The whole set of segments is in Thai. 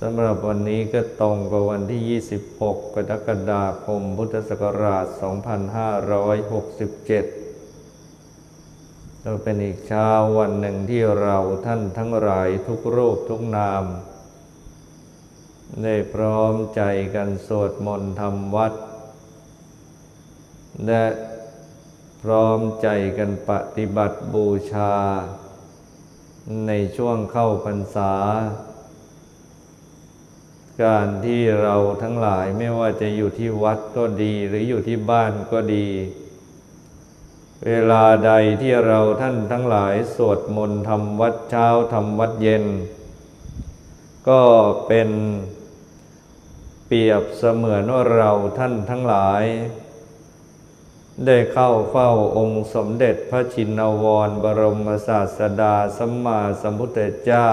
สำหรับวันนี้ก็ตรงกับวันที่ 26 กรกฎาคม พุทธศักราช 2567ก็เป็นอีกเช้าวันหนึ่งที่เราท่านทั้งหลายทุกรูปทุกนาม ได้พร้อมใจกันสวดมนต์ทำวัด และพร้อมใจกันปฏิบัติบูชา ในช่วงเข้าพรรษา การที่เราทั้งหลายไม่ว่าจะอยู่ที่วัดก็ดีหรืออยู่ที่บ้านก็ดี เวลาใดที่เราท่านทั้งหลายสวดมนต์ทำวัดเช้าทำวัดเย็น ก็เป็นเปรียบเสมือนว่าเราท่านทั้งหลาย ได้เข้าเฝ้าองค์สมเด็จพระชินวรบรมศาสดาสัมมาสัมพุทธเจ้า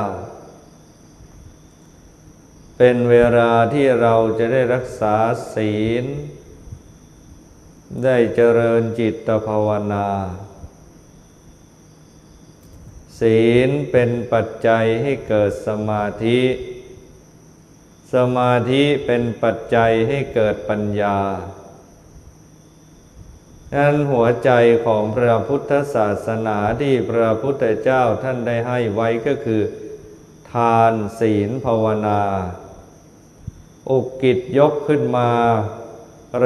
เป็นเวลาที่เราจะได้รักษาศีล ได้เจริญจิตภาวนา ศีลเป็นปัจจัยให้เกิดสมาธิ สมาธิเป็นปัจจัยให้เกิดปัญญานั้นหัวใจของพระพุทธศาสนาที่พระพุทธเจ้าท่านได้ให้ไว้ก็คือ ทานศีลภาวนา อุกิจยกขึ้นมา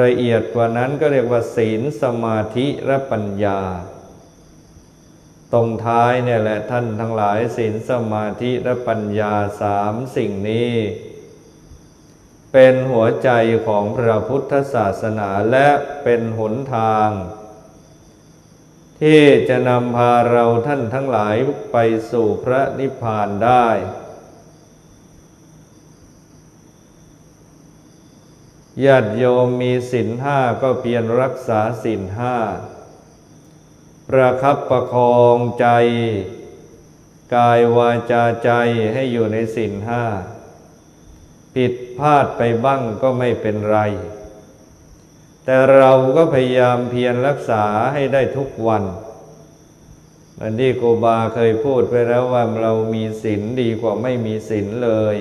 ละเอียดกว่านั้นก็เรียกว่า ศีลสมาธิและปัญญา ตรงท้ายเนี่ยแหละท่านทั้งหลายศีลสมาธิและปัญญาสามสิ่งนี้ เป็นหัวใจของพระพุทธศาสนาและเป็นหนทาง ที่จะนำพาเราท่านทั้งหลายไปสู่พระนิพพานได้ ญาติโยมมีศีลห้าก็เพียรรักษาศีลห้า ประคับประคองใจ กายวาจาใจให้อยู่ในศีลห้า ผิดพลาดไปบ้างก็ไม่เป็นไร แต่เราก็พยายามเพียรรักษาให้ได้ทุกวันเหมือนที่โกบาเคยพูดไปแล้วว่าเรามีศีลดีกว่าไม่มีศีลเลย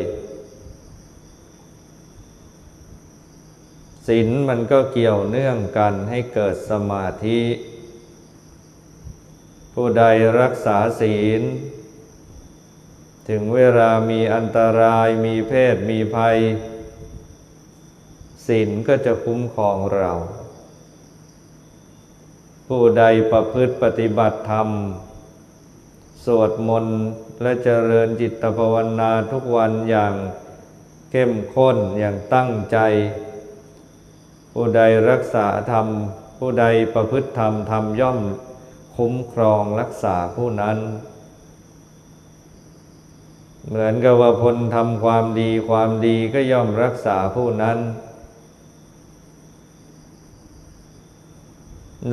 ศีลมันก็เกี่ยวเนื่องกันให้เกิดสมาธิ ผู้ใดรักษาศีล ถึงเวลามีอันตรายมีเพศมีภัยศีลก็จะคุ้มครองเรา ผู้ใดประพฤติปฏิบัติธรรม สวดมนต์และเจริญจิตภาวนาทุกวันอย่างเข้มข้นอย่างตั้งใจ ผู้ใดรักษาธรรม ผู้ใดประพฤติธรรมธรรมย่อม คุ้มครองรักษาผู้นั้น เหมือนกับว่าพลทำความดีความดีก็ย่อมรักษาผู้นั้น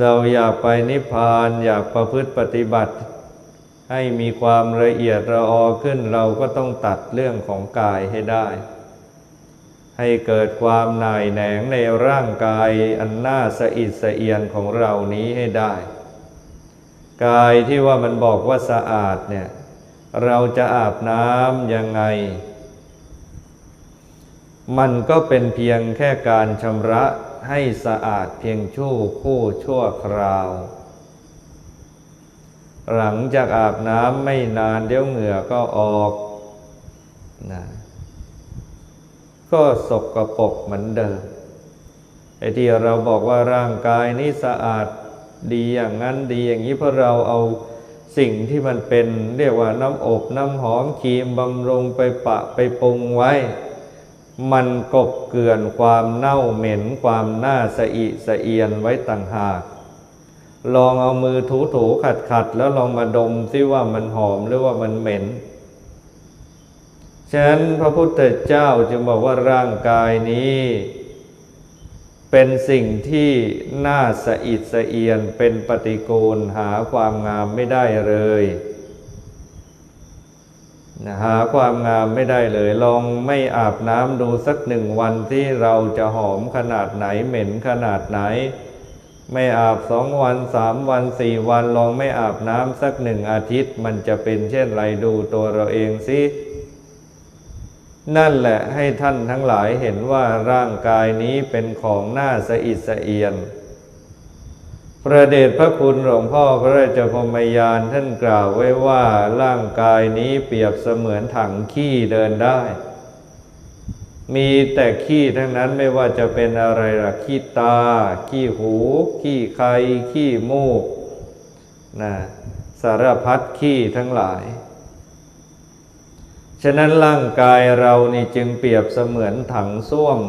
เราอยากไปนิพพานอยากประพฤติปฏิบัติ ให้มีความละเอียดระออขึ้นเราก็ต้องตัดเรื่องของกายให้ได้ ให้เกิดความหน่ายแหนงในร่างกายอันน่าสะอิดสะเอียนของเรานี้ให้ได้ กายที่ว่ามันบอกว่าสะอาดเนี่ยเราจะอาบน้ำยังไง มันก็เป็นเพียงแค่การชำระให้สะอาดเพียงชั่วคู่ชั่วคราว หลังจากอาบน้ำไม่นานเดี๋ยวเหงื่อก็ออกนะ ก็สกรปรกเหมือนเดิมไอ้ที่เราบอกว่าร่างกายนี้สะอาดดีอย่างนั้นดีอย่างนี้เพราะเราเอาสิ่งที่มันเป็นเรียกว่าน้ำอบน้ำหอมครีมบำรุงไปปะไปปรุงไว้ มันกบเกลื่อนความเน่าเหม็นความหน้าสะอิสะเอียนไว้ต่างหาก ลองเอามือถูถูขัดขัดแล้วลองมาดมซิว่ามันหอมหรือว่ามันเหม็น ฉะนั้นพระพุทธเจ้าจึงบอกว่าร่างกายนี้ เป็นสิ่งที่น่าสะอิดสะเอียนเป็นปฏิกูลหาความงามไม่ได้เลยหาความงามไม่ได้เลย ลองไม่อาบน้ำดูสักหนึ่งวันที่เราจะหอมขนาดไหนเหม็นขนาดไหน ไม่อาบสองวันสามวันสี่วัน ลองไม่อาบน้ำสักหนึ่งอาทิตย์ มันจะเป็นเช่นไรดูตัวเราเองสิ นั่นแหละให้ท่านทั้งหลายเห็นว่าร่างกายนี้เป็นของหน่าสะอิดสะเอียนพระเดชพระคุณหลวงพ่อพระราชพรหมยานท่านกล่าวไว้ว่าร่างกายนี้เปรียบเสมือนถังขี้เดินได้ มีแต่ขี้ทั้งนั้นไม่ว่าจะเป็นอะไรล่ะขี้ตา ขี้หู ขี้ไคขี้มูกนะสารพัดขี้ทั้งหลาย ฉะนั้นร่างกายเรานี่จึงเปรียบเสมือนถังส้วม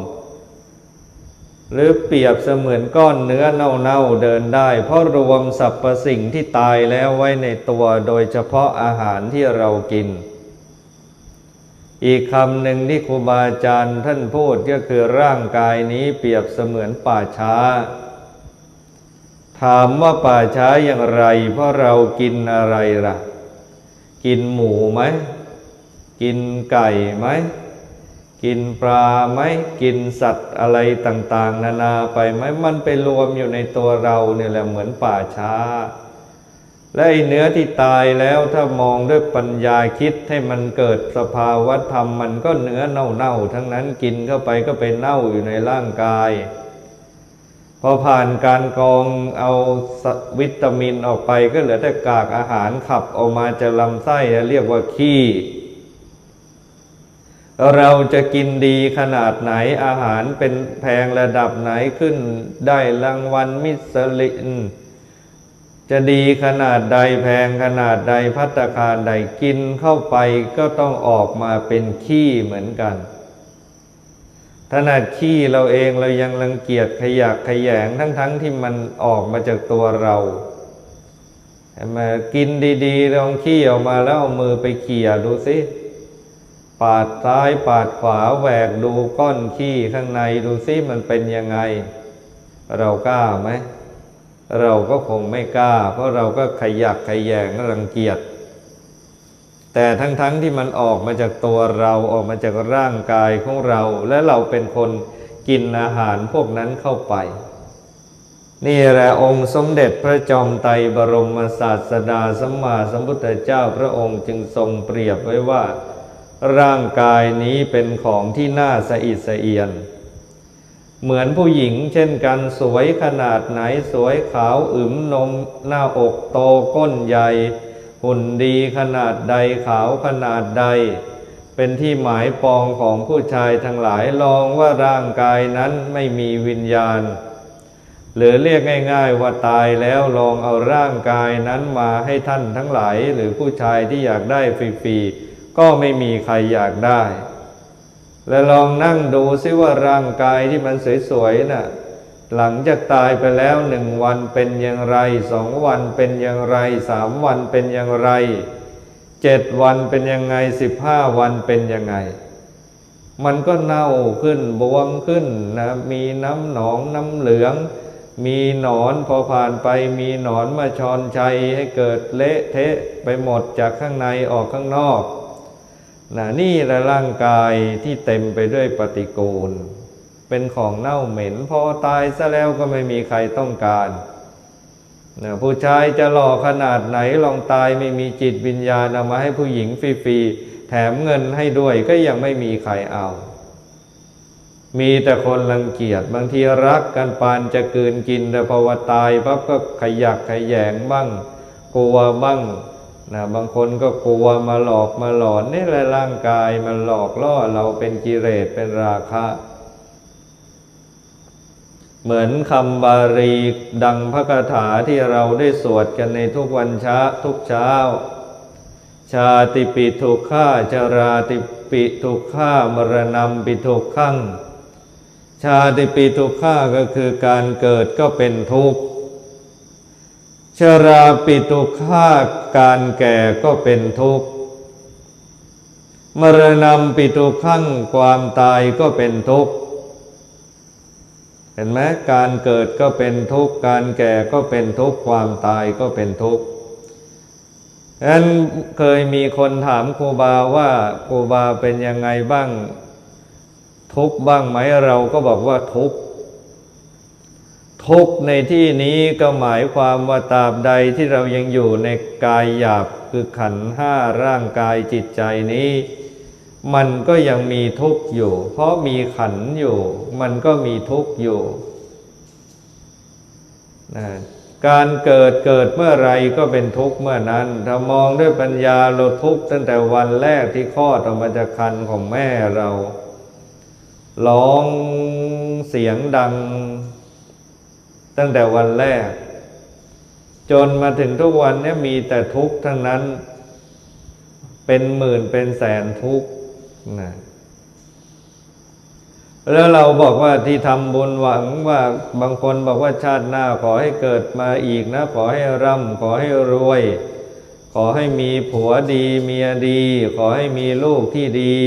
หรือเปรียบเสมือนก้อนเนื้อเน่าๆเดินได้ เพราะรวมสรรพสิ่งที่ตายแล้วไว้ในตัวโดยเฉพาะอาหารที่เรากิน อีกคำหนึ่งที่ครูบาอาจารย์ท่านพูดก็คือร่างกายนี้เปรียบเสมือนป่าช้า ถามว่าป่าช้าอย่างไร เพราะเรากินอะไรล่ะ กินหมูไหม กินไก่ไหม กินปลาไหม กินสัตว์อะไรต่าง ๆ นานาไปไหมมันไปรวมอยู่ในตัวเราเนี่ยแหละเหมือนป่าช้า และไอเนื้อที่ตายแล้วถ้ามองด้วยปัญญาคิดให้มันเกิดสภาวะธรรมมันก็เนื้อเน่าๆทั้งนั้นกินเข้าไปก็ไปเน่าอยู่ในร่างกายพอผ่านการกรองเอาวิตามินออกไปก็เหลือแต่กากอาหารขับออกมาจากลำไส้เรียกว่าขี้ เราจะกินดีขนาดไหนอาหารเป็นแพงระดับไหนขึ้น ได้รางวัลมิสลิน จะดีขนาดใดแพงขนาดใดพัตตาคารใดกินเข้าไปก็ต้องออกมาเป็นขี้เหมือนกันขนาดขี้เราเองเรายังรังเกียจขยักขยงทั้งๆทที่มันออกมาจากตัวเราเห็นไหมากินดีๆลองขี้ออกมาแล้วเอามือไปเขี่ยดูสิ ปาดซ้ายปาดขวาแหวกดูก้อนขี้ข้างในดูสิมันเป็นยังไง เรากล้าไหม เราก็คงไม่กล้า เพราะเราก็ขยักขยแยงรังเกียจแต่ทั้งๆทที่มันออกมาจากตัวเราออกมาจากร่างกายของเรา และเราเป็นคนกินอาหารพวกนั้นเข้าไป นี่แหละองค์สมเด็จพระจอมไตรบรมศาสดาสัมมาสัมพุทธเจ้าพระองค์จึงทรงเปรียบไว้ว่า ร่างกายนี้เป็นของที่น่าสะอิดสะเอียน เหมือนผู้หญิงเช่นกันสวยขนาดไหนสวยขาวอึมนมหน้าอกโตก้นใหญ่ หุ่นดีขนาดใดขาวขนาดใด เป็นที่หมายปองของผู้ชายทั้งหลายลองว่าร่างกายนั้นไม่มีวิญญาณ หรือเรียกง่าย ๆ ว่าตายแล้วลองเอาร่างกายนั้นมาให้ท่านทั้งหลาย หรือผู้ชายที่อยากได้ฟรีๆ ก็ไม่มีใครอยากได้ และลองนั่งดูซิว่าร่างกายที่มันสวยๆนะ่ะหลังจากตายไปแล้วหนึ่งวันเป็นอย่างไรสองวันเป็นอย่างไรสามวันเป็นอย่างไรเจ็ดวันเป็นยังไงสิบห้าวันเป็นยังไง มันก็เน่าขึ้นบวมขึ้นนะมีน้ำหนองน้ำเหลือง มีหนอนพอผ่านไปมีหนอนมาชอนชัยให้เกิดเละเทะไปหมดจากข้างในออกข้างนอก นะนี่แหละร่างกายที่เต็มไปด้วยปฏิกูล เป็นของเน่าเหม็น พอตายซะแล้วก็ไม่มีใครต้องการนะผู้ชายจะหล่อขนาดไหนลองตายไม่มีจิตวิญญาณเอามาให้ผู้หญิงฟรีๆแถมเงินให้ด้วยก็ยังไม่มีใครเอา มีแต่คนรังเกียจบางทีรักกันปานจะกืนกินแต่พอว่าตายปั๊บก็ขยักขยแยงบ้าง กลัวบ้าง นะบางคนก็กลัวมาหลอกมาหลอนนี่แหละร่างกายมันหลอกล่อเราเป็นกิเลสเป็นราคะ เหมือนคำบาลีดังพระคาถาที่เราได้สวดกันในทุกวันเช้าทุกเช้า ชาติปิทุกข้าจาราติปิทุกข้ามรณะปิทุกขังชาติปิทุกข้าก็คือการเกิดก็เป็นทุกข์ ราปิทุกข้าการแก่ก็เป็นทุกข์ มรณะปิทุขังความตายก็เป็นทุกข์ เห็นไหมการเกิดก็เป็นทุกข์ การแก่ก็เป็นทุกข์ ความตายก็เป็นทุกข์ฉะนั้นเคยมีคนถามครูบาว่าครูบาเป็นยังไงบ้าง ทุกข์บ้างไหมเราก็บอกว่าทุกข์ ทุกในที่นี้ก็หมายความว่าตราบใดที่เรายังอยู่ในกายหยาบคือขันห้าร่างกายจิตใจนี้ มันก็ยังมีทุกข์อยู่ เพราะมีขันธ์อยู่ มันก็มีทุกข์อยู่นะการเกิดเกิดเมื่อไรก็เป็นทุกข์เมื่อนั้น ถ้ามองด้วยปัญญาเราทุกข์ตั้งแต่วันแรกที่คลอดออกมาจากคันของแม่เราร้องเสียงดัง ตั้งแต่วันแรก จนมาถึงทุกวันนี้มีแต่ทุกข์ทั้งนั้น เป็นหมื่นเป็นแสนทุกข์นะแล้วเราบอกว่าที่ทำบุญหวังว่าบางคนบอกว่าชาติหน้าขอให้เกิดมาอีกนะ ขอให้ร่ำขอให้รวย ขอให้มีผัวดีเมียดี ขอให้มีลูกที่ดี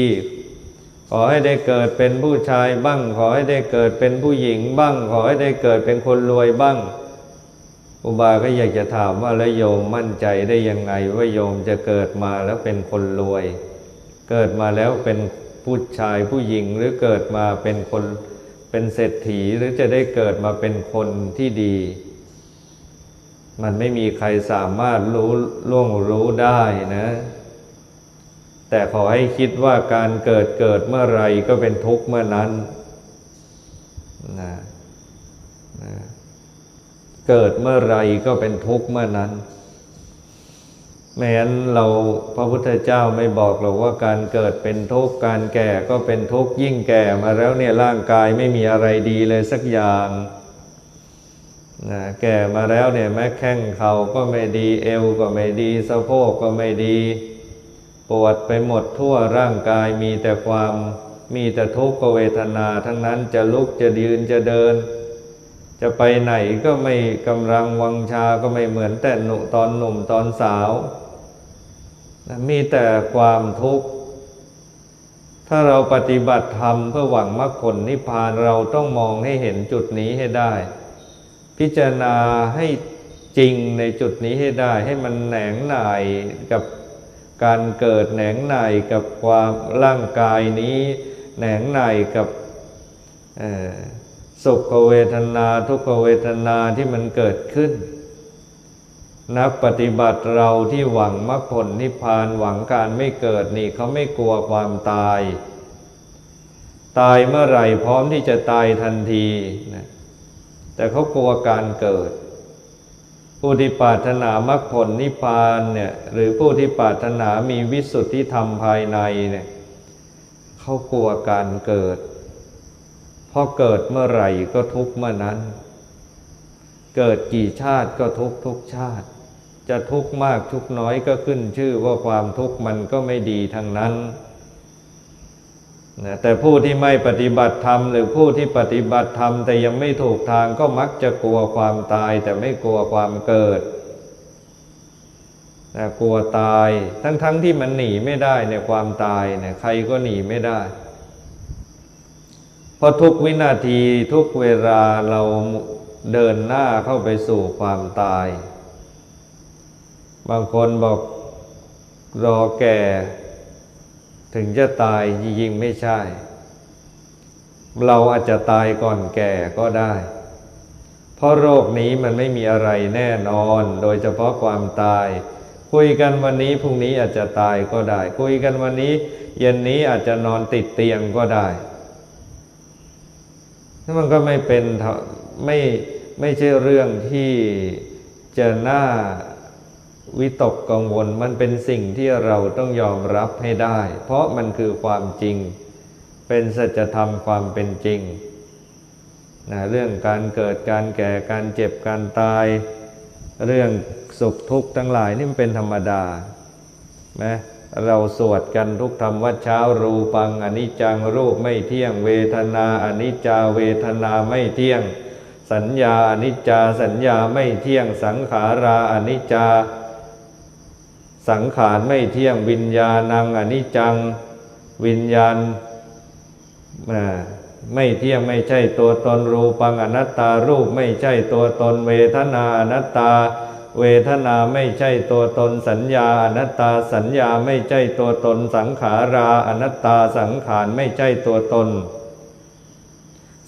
ขอให้ได้เกิดเป็นผู้ชายบ้าง ขอให้ได้เกิดเป็นผู้หญิงบ้าง ขอให้ได้เกิดเป็นคนรวยบ้าง อุบาก็อยากจะถามว่าแล้วโยมมั่นใจได้ยังไงว่าโยมจะเกิดมาแล้วเป็นคนรวย เกิดมาแล้วเป็นผู้ชายผู้หญิงหรือเกิดมาเป็นคนเป็นเศรษฐีหรือจะได้เกิดมาเป็นคนที่ดี มันไม่มีใครสามารถรู้ล่วงรู้ได้นะ แต่ขอให้คิดว่าการเกิดเกิดเมื่อไรก็เป็นทุกข์เมื่อนั้นนะนะเกิดเมื่อไรก็เป็นทุกข์เมื่อนั้นแม้นเราพระพุทธเจ้าไม่บอกหรอกว่าการเกิดเป็นทุกข์การแก่ก็เป็นทุกข์ยิ่งแก่มาแล้วเนี่ยร่างกายไม่มีอะไรดีเลยสักอย่างนะแก่มาแล้วเนี่ยแม้แข้งเขาก็ไม่ดีเอวก็ไม่ดีสะโพกก็ไม่ดี ปวดไปหมดทั่วร่างกายมีแต่ความมีแต่ทุกขเวทนาทั้งนั้นจะลุกจะยืนจะเดิน จะไปไหนก็ไม่กำลังวังชาก็ไม่เหมือนแต่หนุตอนหนุ่มตอนสาว มีแต่ความทุกข์ ถ้าเราปฏิบัติธรรมเพื่อหวังมรรคผลนิพพานเราต้องมองให้เห็นจุดนี้ให้ได้ พิจารณาให้จริงในจุดนี้ให้ได้ ให้มันแหนงหน่ายกับ การเกิดแหนงหนกับความร่างกายนี้แหนงหนกับสุขเวทนาทุกขเวทนาที่มันเกิดขึ้น นักปฏิบัติเราที่หวังมรรคผลนิพพานหวังการไม่เกิดนี่เขาไม่กลัวความตาย ตายเมื่อไหร่พร้อมที่จะตายทันทีนะแต่เขากลัวการเกิด ผู้ที่ปรารถนามรรคผลนิพพานเนี่ยหรือผู้ที่ปรารถนามีวิสุทธิธรรมภายในเนี่ยเขากลัวการเกิดพราะเกิดเมื่อไหร่ก็ทุกเมื่อนั้น เกิดกี่ชาติก็ทุกทุกชาติ จะทุกมากทุกน้อยก็ขึ้นชื่อว่าความทุกข์มันก็ไม่ดีทั้งนั้น นะแต่ผู้ที่ไม่ปฏิบัติธรรมหรือผู้ที่ปฏิบัติธรรมแต่ยังไม่ถูกทางก็มักจะกลัวความตาย แต่ไม่กลัวความเกิดนะกลัวตายทั้งๆทที่มันหนีไม่ได้ในความตายเนี่ยใครก็หนีไม่ได้เพราะทุกวินาทีทุกเวลาเราเดินหน้าเข้าไปสู่ความตาย บางคนบอกรอแก่ ถึงจะตายยิงไม่ใช่ เราอาจจะตายก่อนแก่ก็ได้ เพราะโรคนี้มันไม่มีอะไรแน่นอน โดยเฉพาะความตาย คุยกันวันนี้พรุ่งนี้อาจจะตายก็ได้ คุยกันวันนี้ เย็นนี้อาจจะนอนติดเตียงก็ได้นั่นมันก็ไม่เป็นไม่ไม่ใช่เรื่องที่จะน่า วิตกกังวลมันเป็นสิ่งที่เราต้องยอมรับให้ได้ เพราะมันคือความจริง เป็นสัจธรรมความเป็นจริงนะเรื่องการเกิดการแก่การเจ็บการตาย เรื่องสุขทุกข์ทั้งหลายนี่มันเป็นธรรมดานะเราสวดกันทุกธรรมวัดเช้ารูปังอนิจจังรูปไม่เที่ยง เวทนาอนิจจาเวทนาไม่เที่ยง สัญญาอนิจจาสัญญาไม่เที่ยงสังขาราอนิจจา สังขารไม่เที่ยงวิญญาณังอนิจจัง วิญญาณไม่เที่ยงไม่ใช่ตัวตนรูปังอนัตตารูปไม่ใช่ตัวตนเวทนาอนัตตา เวทนาไม่ใช่ตัวตนสัญญาอนัตตาสัญญาไม่ใช่ตัวตนสังขาราอนัตตาสังขารไม่ใช่ตัวตน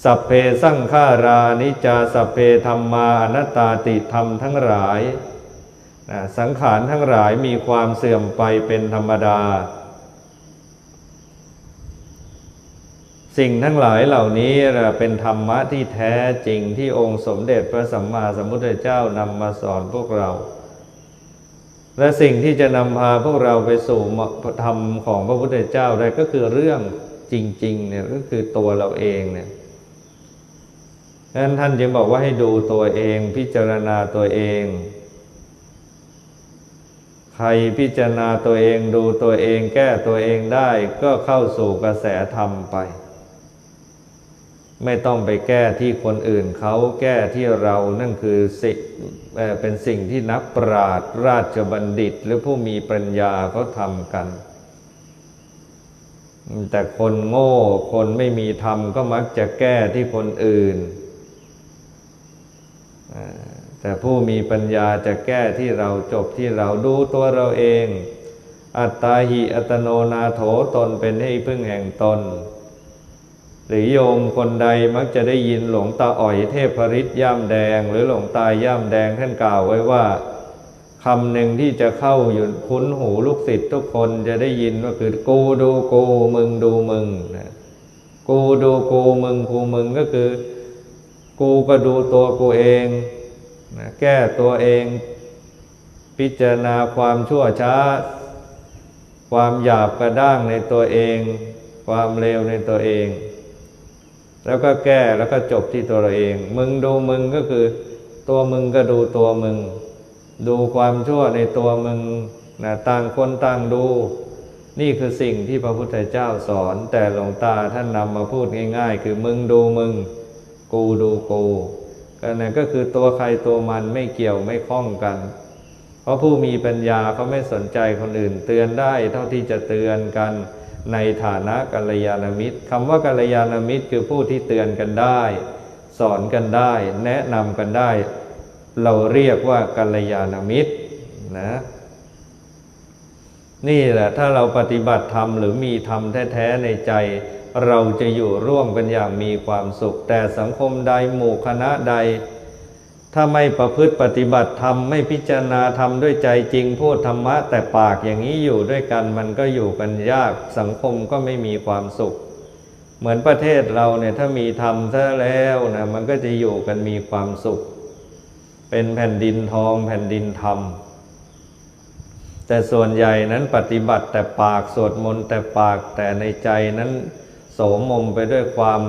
สัพเพสังขารานิจาสัพเพธรรมาอนัตตาติธรรมทั้งหลาย สังขารทั้งหลายมีความเสื่อมไปเป็นธรรมดา สิ่งทั้งหลายเหล่านี้เป็นธรรมะที่แท้จริงที่องค์สมเด็จพระสัมมาสัมพุทธเจ้านำมาสอนพวกเรา และสิ่งที่จะนำพาพวกเราไปสู่ธรรมของพระพุทธเจ้าได้ก็คือเรื่องจริงๆเนี่ยก็คือตัวเราเองเนี่ยดังนั้นท่านจึงบอกว่าให้ดูตัวเองพิจารณาตัวเอง ใครพิจารณาตัวเองดูตัวเองแก้ตัวเองได้ก็เข้าสู่กระแสธรรมไป ไม่ต้องไปแก้ที่คนอื่นเขาแก้ที่เรานั่นคือสิเอ่อเป็นสิ่งที่นักปราชญ์ราชบัณฑิต หรือผู้มีปัญญาเขาทำกัน แต่คนโง่คนไม่มีธรรมก็มักจะแก้ที่คนอื่น แต่ผู้มีปัญญาจะแก้ที่เราจบที่เราดูตัวเราเอง อัตตาหิอัตโนนาโถตนเป็นให้พึ่งแห่งตน หรือโยมคนใดมักจะได้ยินหลวงตาอ่อยเทพริตย่ามแดง หรือหลวงตาย่ามแดงท่านกล่าวไว้ว่าคำหนึ่งที่จะเข้าอยู่คุ้นหูลูกศิษย์ทุกคนจะได้ยินก็คือกูดูกูมึงดูมึงนะกูดูกูมึงกูมึงก็คือ กูก็ดูตัวกูเอง นะแก้ตัวเองพิจารณาความชั่วช้า ความหยาบกระด้างในตัวเอง ความเลวในตัวเอง แล้วก็แก้แล้วก็จบที่ตัวเราเอง มึงดูมึงก็คือ ตัวมึงก็ดูตัวมึง ดูความชั่วในตัวมึงนะต่างคนต่างดู นี่คือสิ่งที่พระพุทธเจ้าสอน แต่หลวงตาท่านนำมาพูดง่าย ๆ คือมึงดูมึง กูดูกู ก็นั่นก็คือตัวใครตัวมันไม่เกี่ยวไม่คล้องกัน เพราะผู้มีปัญญาเขาไม่สนใจคนอื่น เตือนได้เท่าที่จะเตือนกันในฐานะกัลยาณมิตรคำว่ากัลยาณมิตรคือผู้ที่เตือนกันได้ สอนกันได้ แนะนำกันได้ เราเรียกว่ากัลยาณมิตรนะนี่แหละถ้าเราปฏิบัติธรรมหรือมีธรรมแท้ ๆ ในใจ เราจะอยู่ร่วมกันอย่างมีความสุข แต่สังคมใดหมู่คณะใด ถ้าไม่ประพฤติปฏิบัติธรรมไม่พิจารณาธรรมด้วยใจจริงพูดธรรมะ แต่ปากอย่างนี้อยู่ด้วยกันมันก็อยู่กันยากสังคมก็ไม่มีความสุข เหมือนประเทศเราเนี่ยถ้ามีธรรมซะแล้วนะมันก็จะอยู่กันมีความสุข เป็นแผ่นดินทองแผ่นดินธรรมแต่ส่วนใหญ่นั้นปฏิบัติแต่ปากสวดมนต์แต่ปากแต่ในใจนั้น สมมไปด้วยความ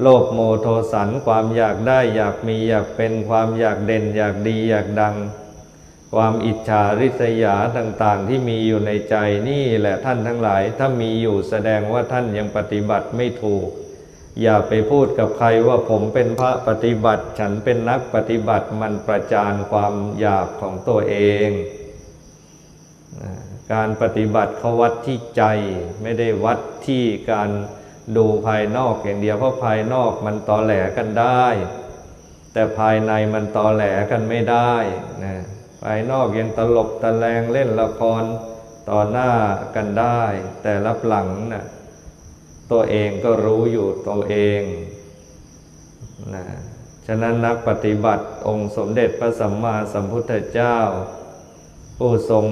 โลภโมโทสันความอยากได้อยากมีอยากเป็นความอยากเด่น อยากดีอยากดัง ความอิจฉาริษยาต่างๆ ที่มีอยู่ในใจนี่แหละท่านทั้งหลาย ถ้ามีอยู่แสดงว่าท่านยังปฏิบัติไม่ถูก อย่าไปพูดกับใครว่าผมเป็นพระปฏิบัติ ฉันเป็นนักปฏิบัติมันประจานความหยาบของตัวเอง การปฏิบัติเขาวัดที่ใจ ไม่ได้วัดที่การดูภายนอกอย่างเดียวเพราะภายนอกมันตอแหลกันได้ แต่ภายในมันตอแหลกันไม่ได้นะภายนอกยังตลบตะแลงเล่นละครต่อหน้ากันได้ แต่รับหลังนะ่ะตัวเองก็รู้อยู่ตัวเองนะฉะนั้นนักปฏิบัติองค์สมเด็จพระสัมมาสัมพุทธเจ้า ผู้ทรง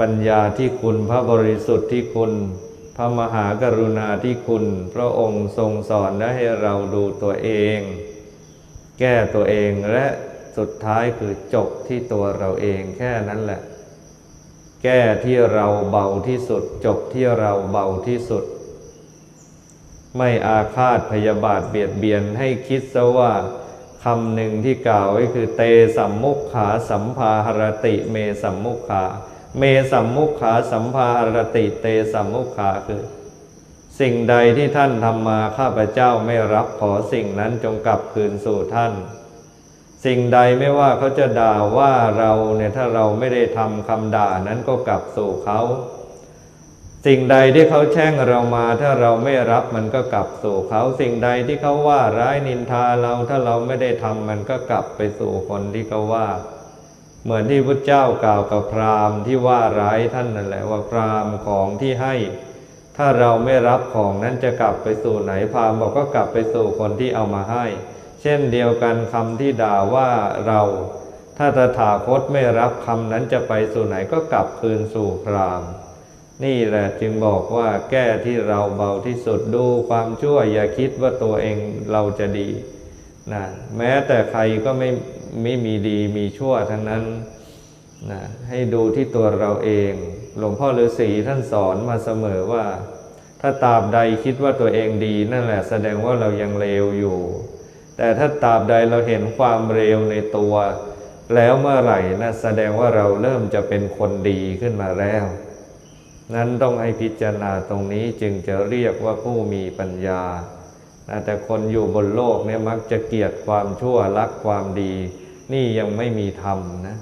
ปัญญาที่คุณพระบริสุทธิ์ที่คุณ พระมหากรุณาที่คุณ พระองค์ทรงสอนและให้เราดูตัวเอง แก้ตัวเองและสุดท้ายคือจบที่ตัวเราเองแค่นั้นแหละ แก้ที่เราเบาที่สุด จบที่เราเบาที่สุด ไม่อาฆาตพยาบาทเบียดเบียนให้คิดซะว่าคำหนึ่งที่กล่าวไว้คือเตสัมมุขขาสัมภาหรติเมสัมมุขขา เมสัมมุขขาสัมภาหรติเตสัมมุขขาคือ สิ่งใดที่ท่านทำมาข้าพเจ้าไม่รับขอสิ่งนั้นจงกลับคืนสู่ท่าน สิ่งใดไม่ว่าเขาจะด่าว่าเราเนี่ยถ้าเราไม่ได้ทำคำด่านั้นก็กลับสู่เขา สิ่งใดที่เขาแช่งเรามาถ้าเราไม่รับมันก็กลับสู่เขา สิ่งใดที่เขาว่าร้ายนินทาเราถ้าเราไม่ได้ทำมันก็กลับไปสู่คนที่เขาว่า เหมือนที่พุทธเจ้ากล่าวกับพราหมณ์ที่ว่าร้ายท่านนั่นแหละว่าพราหมณ์ของที่ให้ ถ้าเราไม่รับของนั้นจะกลับไปสู่ไหนพราหมณ์บอกก็กลับไปสู่คนที่เอามาให้ เช่นเดียวกันคำที่ด่าว่าเรา ถ้าตถาคตไม่รับคำนั้นจะไปสู่ไหนก็กลับคืนสู่พราหมณ์ นี่แหละจึงบอกว่าแก้ที่เราเบาที่สุดดูความชั่วอย่าคิดว่าตัวเองเราจะดีนะแม้แต่ใครก็ไม่ ไม่มีดีมีชั่วทั้งนั้นนะให้ดูที่ตัวเราเอง หลวงพ่อฤาษีท่านสอนมาเสมอว่า ถ้าตาบใดคิดว่าตัวเองดีนั่นแหละแสดงว่าเรายังเลวอยู่ แต่ถ้าตาบใดเราเห็นความเร็วในตัว แล้วเมื่อไหร่นะแสดงว่าเราเริ่มจะเป็นคนดีขึ้นมาแล้ว นั้นต้องให้พิจารณาตรงนี้จึงจะเรียกว่าผู้มีปัญญานะแต่คนอยู่บนโลกเนี่ยมักจะเกลียดความชั่วรักความดี นี่ยังไม่มีธรรมนะ